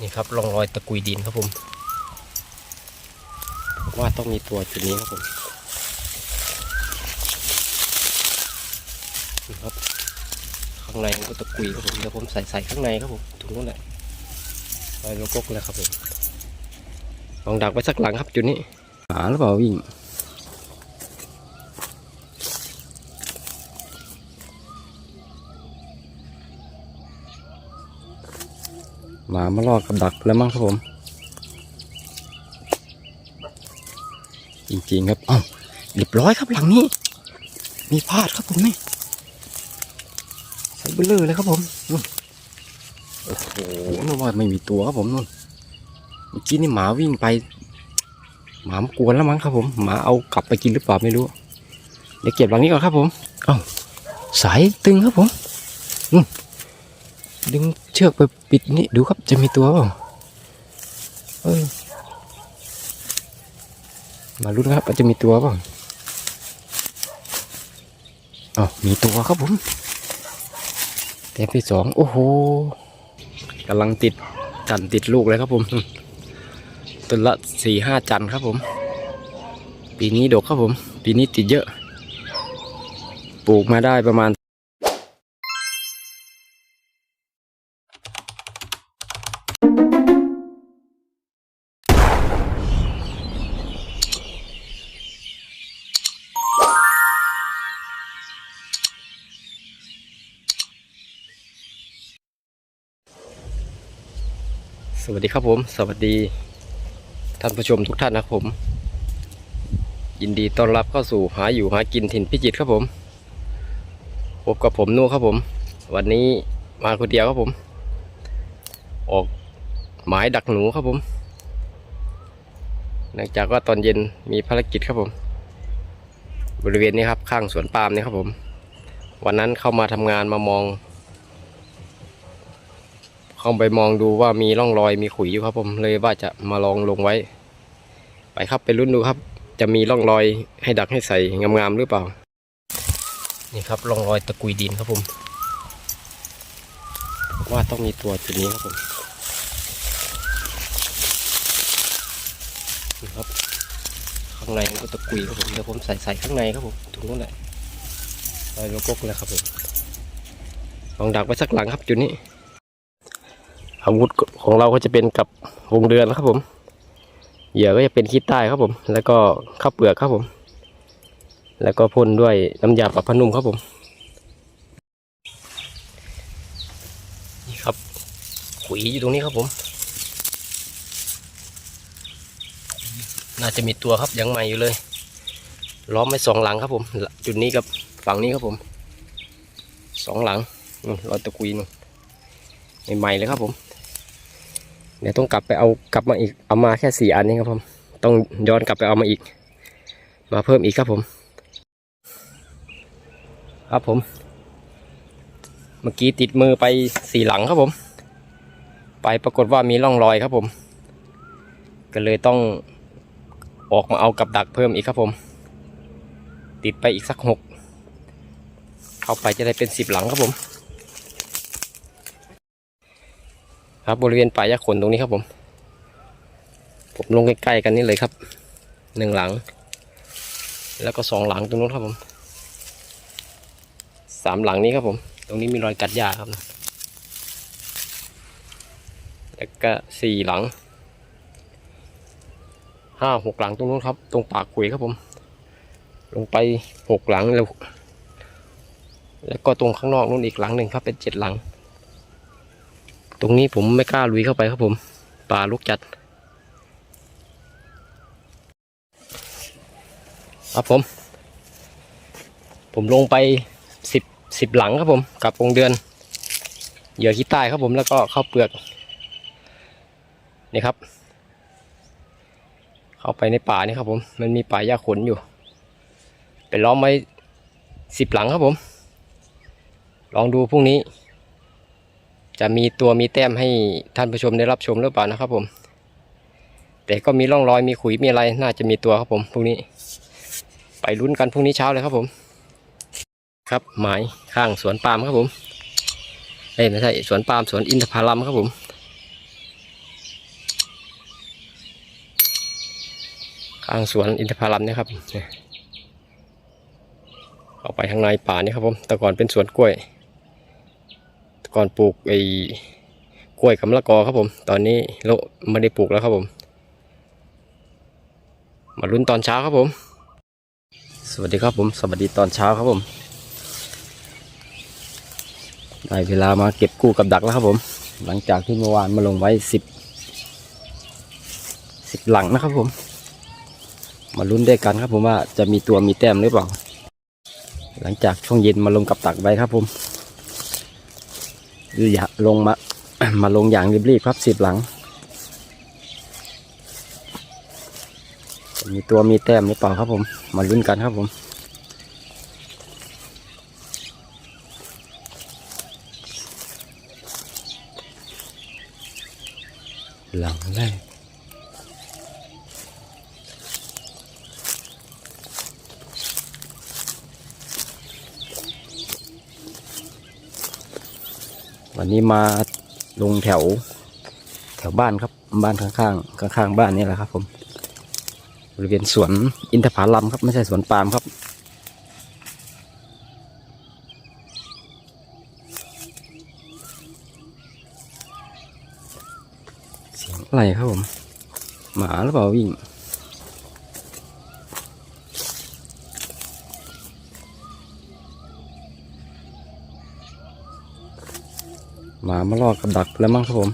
นี่ครับร่องรอยตะกุยดินครับผม ว่าต้องมีตัวจุดนี้ครับผมนี่ครับ ข้างในมันก็ตะกุยครับผมเดี๋ยวผมใส่ใส่ข้างในครับผมถุงนู้นแหละรอยโลโก้เลยครับผมลองดักไว้สักหลังครับจุดนี้หาหรือเปล่าวิ่ง หมามาลอดกับดักแล้วมั้งครับผม จริงๆครับอ้าวเรียบร้อยครับหลังนี้ มีพลาดครับผมนี่ใส่เบลเลอร์เลยครับผมนู่นโอ้โหนึกว่าไม่มีตัวครับผมนู่นเมื่อกี้นี่หมาวิ่งไป หมามกวนแล้วมั้งครับผมหมาเอากลับไปกินหรือเปล่าไม่รู้เดี๋ยวเก็บหลังนี้ก่อนครับผมเอ้าสายตึงครับผมดึง เชือกไปปิดนี่ดูครับจะมีตัวเปล่าเออมาลุ้นครับว่าจะมีตัวเปล่าอ๋อมีตัวครับผมเต็มที่สองโอ้โหกำลังติดจันติดลูกเลยครับผมต้นละสี่ห้าจันครับผม ปีนี้ดกครับผม ปีนี้ติดเยอะ ปลูกมาได้ประมาณ สวัสดีครับผม สวัสดีท่านผู้ชมทุกท่านนะครับผม ยินดีต้อนรับเข้าสู่หาอยู่หากินถิ่นพิจิตรครับผมพบกับผมนู่ครับผม วันนี้มาคนเดียวครับผม ออกหมายดักหนูครับผมเนื่องจากว่าตอนเย็นมีภารกิจครับผม บริเวณนี้ครับข้างสวนปาล์มนี่ครับผม วันนั้นเข้ามาทำงานมามอง เข้าไปมองดูว่ามีร่องรอยมีขุยอยู่ครับผมเลยว่าจะมาลองลงไว้ ไปครับไปรุ่นดูครับ จะมีร่องรอยให้ดักให้ใส่งามๆหรือเปล่า นี่ครับร่องรอยตะกุยดินครับผม ว่าต้องมีตัวจุดนี้ครับผมนี่ครับ ข้างในมันก็ตะกุยครับผมเดี๋ยวผมใส่ใส่ข้างในครับผมถุงนู้นแหละรอยโลโก้เลยครับผมลองดักไว้สักหลังครับจุดนี้ อาวุธของเราก็จะเป็นกับวงเดือนครับผม เหยื่อก็จะเป็นขี้ใต้ครับผม แล้วก็ข้าวเปลือกครับผม แล้วก็พ่นด้วยน้ำยาปรับผ้านุ่มครับผมนี่ครับขุยอยู่ตรงนี้ครับผม น่าจะมีตัวครับยังใหม่อยู่เลย ล้อมไว้สองหลังครับผม จุดนี้กับฝั่งนี้ครับผมสองหลังนู่รอยตะกุยนู่นใหม่ๆเลยครับผม เดี๋ยวต้องกลับไปเอากลับมาอีกเอามาแค่สี่อันนี้ครับผมต้องย้อนกลับไปเอามาอีก มาเพิ่มอีกครับผม ครับผม เมื่อกี้ติดมือไปสี่หลังครับผม ไปปรากฏว่ามีร่องรอยครับผม ก็เลยต้องออกมาเอากับดักเพิ่มอีกครับผม ติดไปอีกสักหกเข้าไปจะได้เป็นสิบหลังครับผม ครับบริเวณป่ายาขนตรงนี้ครับผม ผมลงใกล้ๆกันนี่เลยครับหนึ่งหลัง แล้วก็สองหลังตรงนู้นครับผมสามหลังนี้ครับผม ตรงนี้มีรอยกัดหญ้าครับนะแล้วก็สี่หลังห้าหกหลังตรงนู้นครับ ตรงปากขุยครับผม ลงไปหกหลังแล้ว แล้วก็ตรงข้างนอกนู้นอีกหลังหนึ่งครับเป็นเจ็ดหลัง ตรงนี้ผมไม่กล้าลุยเข้าไปครับผม ป่าลุกจัด ครับผม ผมลงไปสิบสิบหลังครับผม กับวงเดือน เหยื่อขี้ใต้ครับผมแล้วก็ข้าวเปลือก นี่ครับ เข้าไปในป่านี่ครับผม มันมีป่าหญ้าขนอยู่ ไปล้อมไว้สิบหลังครับผม ลองดูพรุ่งนี้ จะมีตัวมีแต้มให้ท่านผู้ชมได้รับชมหรือเปล่านะครับผม แต่ก็มีร่องรอยมีขุยมีอะไรน่าจะมีตัวครับผมพรุ่งนี้ ไปลุ้นกันพรุ่งนี้เช้าเลยครับผม ครับหมายข้างสวนปาล์มครับผมเอ้ไม่ใช่สวนปาล์มสวนอินทผลัมครับผมข้างสวนอินทผลัมนะครับเข้าไปทางในป่านี่ครับผมแต่ก่อนเป็นสวนกล้วย ก่อนปลูกไอ้กล้วยกับมะละกอครับผม ตอนนี้เราไม่ได้ปลูกแล้วครับผม มาลุ้นตอนเช้าครับผม สวัสดีครับผม สวัสดีตอนเช้าครับผม ได้เวลามาเก็บกู้กับดักแล้วครับผม หลังจากที่เมื่อวานมาลงไว้สิบสิบหลังนะครับผม มาลุ้นด้วยกันครับผมว่าจะมีตัวมีแต้มหรือเปล่า หลังจากช่วงเย็นมาลงกับตักไว้ครับผม อย่าลงมา มาลงอย่างรีบๆครับสิบหลัง มีตัวมีแต้มหรือเปล่าครับผม มาลุ้นกันครับผม หลังแรก วันนี้มาลงแถว แถวบ้านครับ บ้านข้างๆข้างๆบ้านนี่แหละครับ ผม บริเวณสวนอินทผลัมครับ ไม่ใช่สวนปาล์มครับ เสียงอะไรครับผม หมาหรือเปล่าวิ่ง มามาลอกกับดักแล้วมั้งครับผม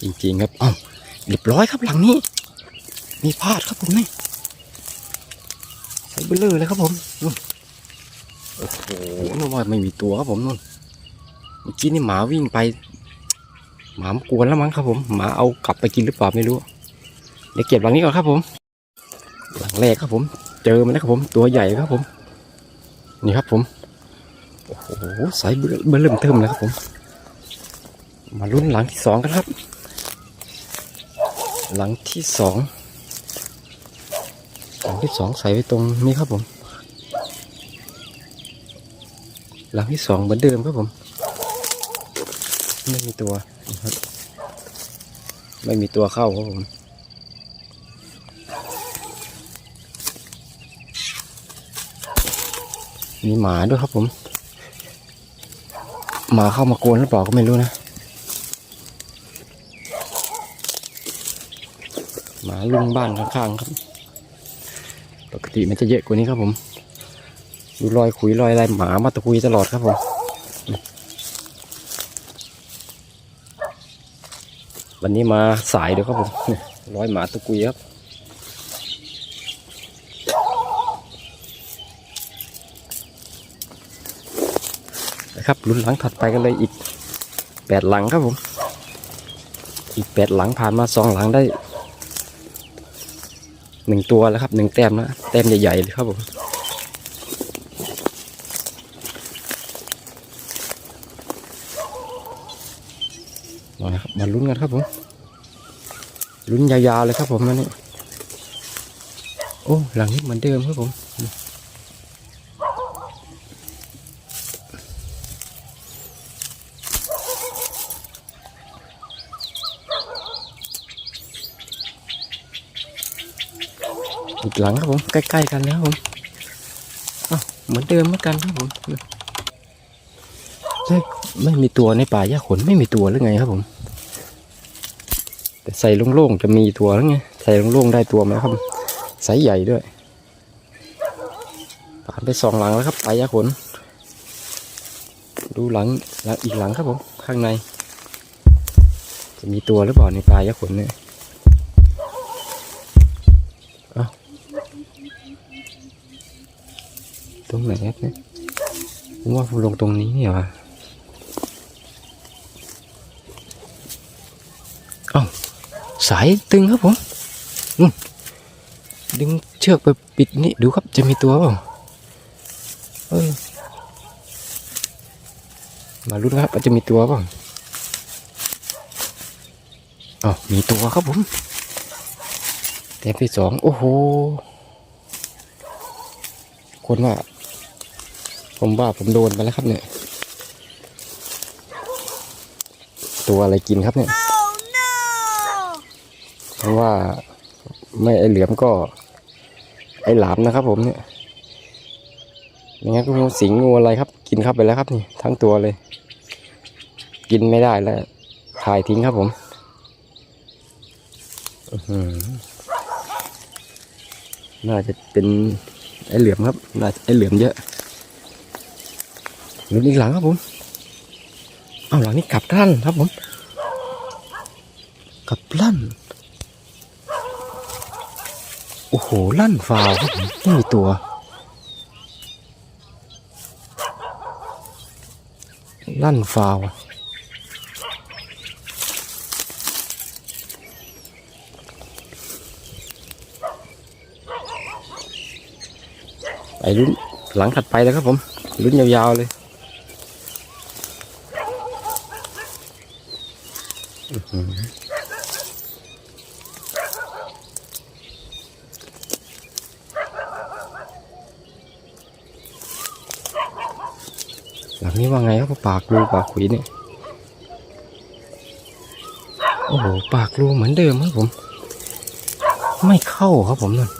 จริงๆครับเอ้าเรียบร้อยครับหลังนี้ มีพลาดครับผมนี่ใส่เบลเลอร์เลยครับผมนู่นโอ้โหนึกว่าไม่มีตัวครับผมนู่นเมื่อกี้นี่หมาวิ่งไป หมามกวนแล้วมั้งครับผม หมาเอากลับไปกินหรือเปล่าไม่รู้ เดี๋ยวเก็บหลังนี้ก่อนครับผม หลังแรกครับผม เจอมันแล้วครับผม ตัวใหญ่ครับผม นี่ครับผม โอ้โหสายเบลเบลเริ่มเทิมแล้วครับผม มาลุ้นหลังที่สองกันครับ หลังที่สองหลังที่สองใส่ไว้ตรงนี้ครับผม หลังที่สองเหมือนเดิมครับผม ไม่มีตัวครับไม่มีตัวเข้าครับผมมีหมาด้วยครับผม หมาเข้ามากวนหรือเปล่าก็ไม่รู้นะ หมาลุงบ้านข้างๆครับ ปกติมันจะเยอะกว่านี้ครับผม ดูรอยขุยรอยอะไรหมามาตะกุยตลอดครับผมวันนี้มาสายเดี๋ยวครับผมเนี่ยรอยหมาตะกุยครับ ครับลุ้นหลังถัดไปกันเลยอีกแปดหลังครับผม อีกแปดหลังผ่านมาสองหลังได้หนึ่งตัวแล้วครับหนึ่งแต้มนะแต้มใหญ่ๆเลยครับผมมาครับมาลุ้นกันครับผมลุ้นยาวๆเลยครับผมอันนี้โอ้หลังนี้เหมือนเดิมครับผม อีกหลังครับผมใกล้ๆกันแล้วครับผมเหมือนเดิมเหมือนกันครับผมเฮ้ยไม่มีตัวในป่าหญ้าขนไม่มีตัวหรือไงครับผม แต่ใส่โล่งๆจะมีตัวแล้วไงใส่โล่งๆได้ตัวไหมครับไซส์ใหญ่ด้วยผ่านไปสองหลังแล้วครับป่าหญ้าขน ดูหลังหลังอีกหลังครับผมข้างใน จะมีตัวหรือเปล่าในป่าหญ้าขนเนี่ย ตรงไหนครับเนี่ยผมว่าลงตรงนี้เนี่ยวะเอ้าสายตึงครับผมดึงเชือกไปปิดนี่ดูครับจะมีตัวเปล่าเออมาลุ้นครับว่าจะมีตัวเปล่าอ๋อมีตัวครับผมแต้มที่สองโอ้โหคนว่า ผมว่าผมโดนไปแล้วครับเนี่ย ตัวอะไรกินครับเนี่ย Oh no! เพราะว่าไม่ไอเหลือมก็ ไอหลามนะครับ ผมเนี่ยอย่างงั้นก็งูสิงงูอะไรครับ กินเข้าไปแล้วครับนี่ทั้งตัวเลย กินไม่ได้แล้วถ่ายทิ้งครับผมน่าจะเป็นไอเหลือมครับน่าจะไอเหลือมเยอะ หรืออีกหลังครับผม เอาหลังนี้กลับด้านครับผม กลับลั่น โอ้โห ลั่นฟาวครับผมไม่มีตัวลั่นฟาวไปลุ้นหลังถัดไปเลยครับผมลุ้นยาวๆเลยอื้อหือหลังนี้ว่าไงครับ ปากรูปากขุยเนี่ย โอ้โห ปากรูเหมือนเดิมครับผม ไม่เข้าครับผมนั่น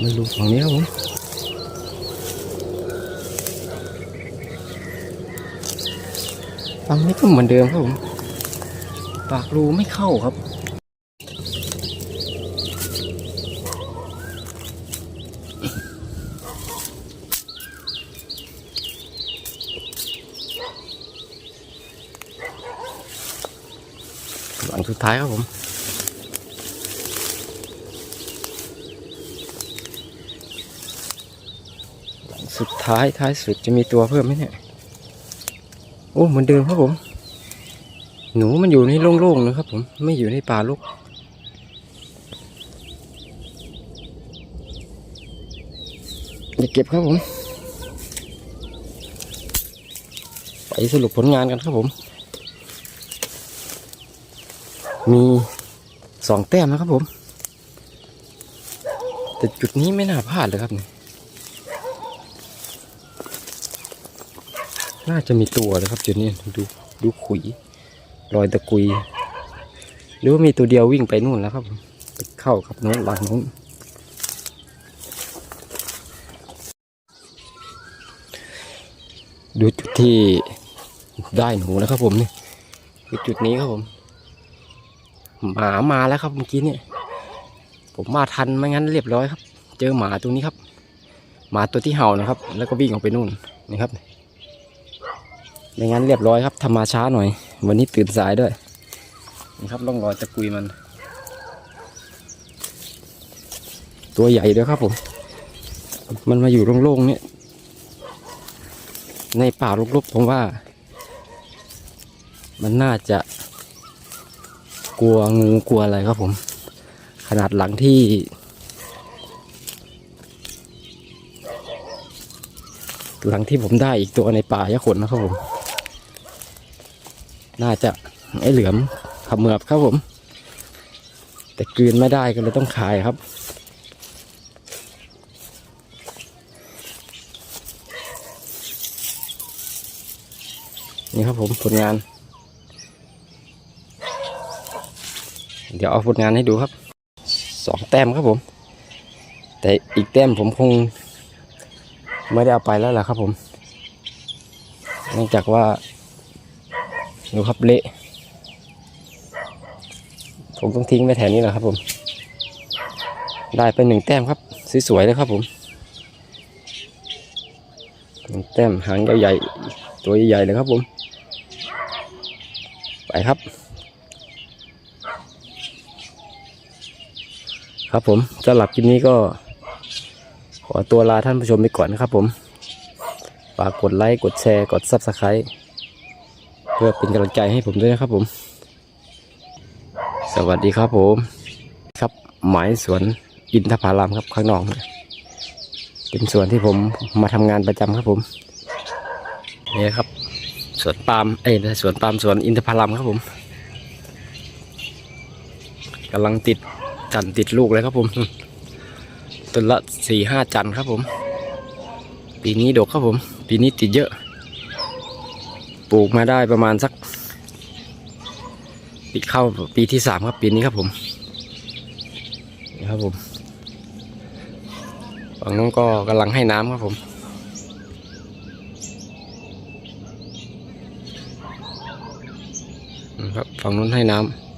ไม่รู้ฝั่งนี้ครับผม ฝั่งนี้ก็เหมือนเดิมครับผม ปากรูไม่เข้าครับหลังสุดท้ายครับผมหลังสุดท้ายท้ายสุดจะมีตัวเพิ่มไหมเนี่ย อ้เหมือนเดิมครับผม หนูมันอยู่ในโล่งๆนะครับผมไม่อยู่ในป่ารกอย่าเก็บครับผม ไปสรุปผลงานกันครับผม มีสองแต้มนะครับผม แต่จุดนี้ไม่น่าพลาดเลยครับเนี่ย น่าจะมีตัวเลยครับจุดนี้ดูดูขุยรอยตะกุย หรือว่ามีตัวเดียววิ่งไปนู่นแล้วครับผมไปเข้าครับน้นหลังนู้นดูจุดที่ได้หนูนะครับผมนี่คือจุดนี้ครับผม หมามาแล้วครับเมื่อกี้เนี่ยผมมาทันไม่งั้นเรียบร้อยครับ เจอหมาตัวนี้ครับ หมาตัวที่เห่านะครับ แล้วก็วิ่งออกไปนู่นนี่ครับ ไม่งั้นเรียบร้อยครับทำมาช้าหน่อย วันนี้ตื่นสายด้วยนี่ครับล่องรอยตะกุยมัน ตัวใหญ่ด้วยครับผม มันมาอยู่โล่งๆเนี่ยในป่ารกๆผมว่า มันน่าจะกลัวงูกลัวอะไรครับผม ขนาดหลังที่หลังที่ผมได้อีกตัวในป่ายะขนนะครับผม น่าจะไอเหลือมขมือบครับผม แต่กลืนไม่ได้ก็เลยต้องขายครับ นี่ครับผมผลงาน เดี๋ยวเอาผลงานให้ดูครับสองแต้มครับผม แต่อีกแต้มผมคงไม่ได้เอาไปแล้วล่ะครับผมเนื่องจากว่า ดูครับเละ ผมต้องทิ้งไว้แถวนี้แหละครับผม ได้ไปหนึ่งแต้มครับ สวยๆเลยครับผมหนึ่งแต้มหางใหญ่ๆตัวใหญ่ๆเลยครับผม ไปครับ ครับผมสำหรับคลิปนี้ก็ ขอตัวลาท่านผู้ชมไปก่อนนะครับผมฝากกดไลค์ กดแชร์ กด Subscribe เพื่อเป็นกำลังใจให้ผมด้วยนะครับผม สวัสดีครับผม ครับหมายสวนอินทผลัมครับข้างนอกเป็นสวนที่ผมมาทำงานประจำครับผมนี่ครับสวนปาล์มเอ้ยสวนปาล์มสวนอินทผลัมครับผมกำลังติดจันติดลูกเลยครับผมต้นละสี่ห้าจันครับผม ปีนี้ดกครับผม ปีนี้ติดเยอะ ปลูกมาได้ประมาณสักปีเข้าปีที่สามครับปีนี้ครับผมนี่ครับผมฝั่งนู้นก็กำลังให้น้ำครับผมครับฝั่งนู้นให้น้ำ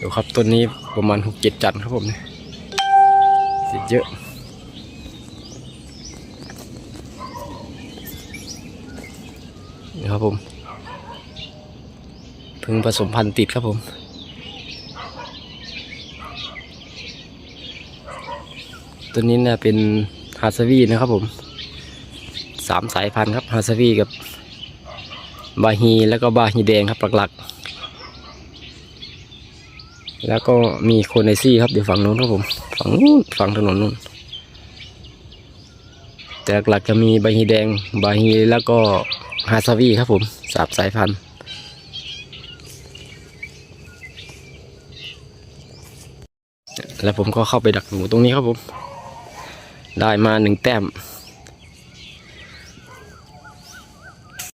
ดูครับต้นนี้ประมาณหกเจ็ดจันทร์ครับผมเนี่ยติดเยอะ ครับผมเพิ่งผสมพันธุ์ติดครับผม ตัวนี้เนี่ยเป็นฮาสวีนะครับผมสามสายพันธุ์ครับฮาสวีกับบาฮีแล้วก็บาฮีแดงครับหลักๆ แล้วก็มีโคเนซี่ครับอยู่ฝั่งนู้นครับผม ฝั่งนู้นฝั่งถนนนู้นแต่หลักๆจะมีบาฮีแดงบาฮีแล้วก็ ฮาสวีครับผมสามสายพันธุ์แล้วผมก็เข้าไปดักหนูตรงนี้ครับผม ได้มาหนึ่งแต้ม